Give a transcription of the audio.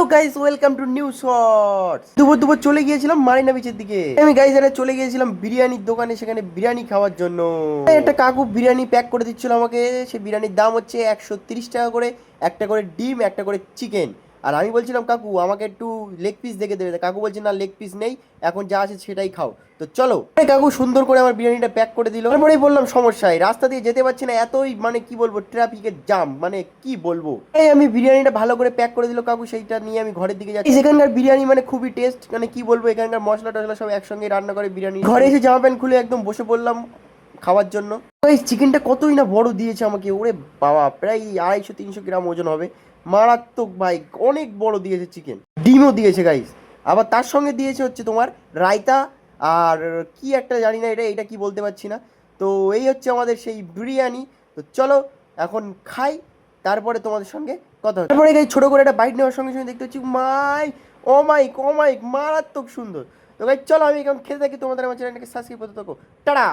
Hello guys welcome to new shorts দুপুর দুপুর চলে গিয়েছিলাম মারিনা বিচের দিকে। আমি গাইস এখানে চলে গিয়েছিলাম বিরিয়ানির দোকানে, সেখানে বিরিয়ানি খাওয়ার জন্য। একটা কাকু বিরিয়ানি প্যাক করে দিচ্ছিল আমাকে। সে বিরিয়ানির দাম হচ্ছে একশো টাকা করে, একটা করে ডিম, একটা করে চিকেন আর আমি বলছিলাম, কাকু, আমাকে একটু লেগ পিস দেখে দেবে। কাকু বলছে, না লেগ পিস নেই, এখন যা আছে সেটাই খাও। তো চলো। কাকু সুন্দর করে আমার বিরিয়ানিটা প্যাক করে দিল। তারপরেই বললাম সমস্যায় রাস্তা দিয়ে যেতে পারছি না, এতই মানে কি বলব ট্রাফিকের জাম মানে কি বলব? এই আমি বিরিয়ানিটা ভালো করে প্যাক করে দিল কাকু, সেইটা নিয়ে আমি ঘরের দিকে যাচ্ছি। সেখানকার বিরিয়ানি মানে খুবই টেস্ট মানে কি বলব, এখানকার মশলা টশলা সব একসঙ্গে রান্না করে বিরিয়ানি। ঘরে এসে জামা প্যান্ট খুলে একদম বসে পড়লাম। খাওয়ার জন্য। এই চিকেনটা কতই না বড় দিয়েছে আমাকে, ওরে বাবা, প্রায় আড়াইশো, তিনশো গ্রাম ওজন হবে। মারাত্মক ভাই অনেক বড় দিয়েছে চিকেন ডিমও দিয়েছে গাইস আবার তার সঙ্গে দিয়েছে হচ্ছে তোমার রায়তা আর কি একটা জানি না এটা এটা কি বলতে পারছি না। তো এই হচ্ছে আমাদের সেই বিরিয়ানি। তো চলো, এখন খাই, তারপরে তোমাদের সঙ্গে কথা তারপরে গাই ছোটো করে একটা বাইট নেওয়ার সঙ্গে সঙ্গে দেখতে পাচ্ছি মাই ও মাইক ও মাইক মারাত্মক সুন্দর। তো গাই চলো, আমি এখন খেতে থাকি, তোমাদের আমার চ্যানেলটাকে সাবস্ক্রাইব করতে থাকো। টাটা!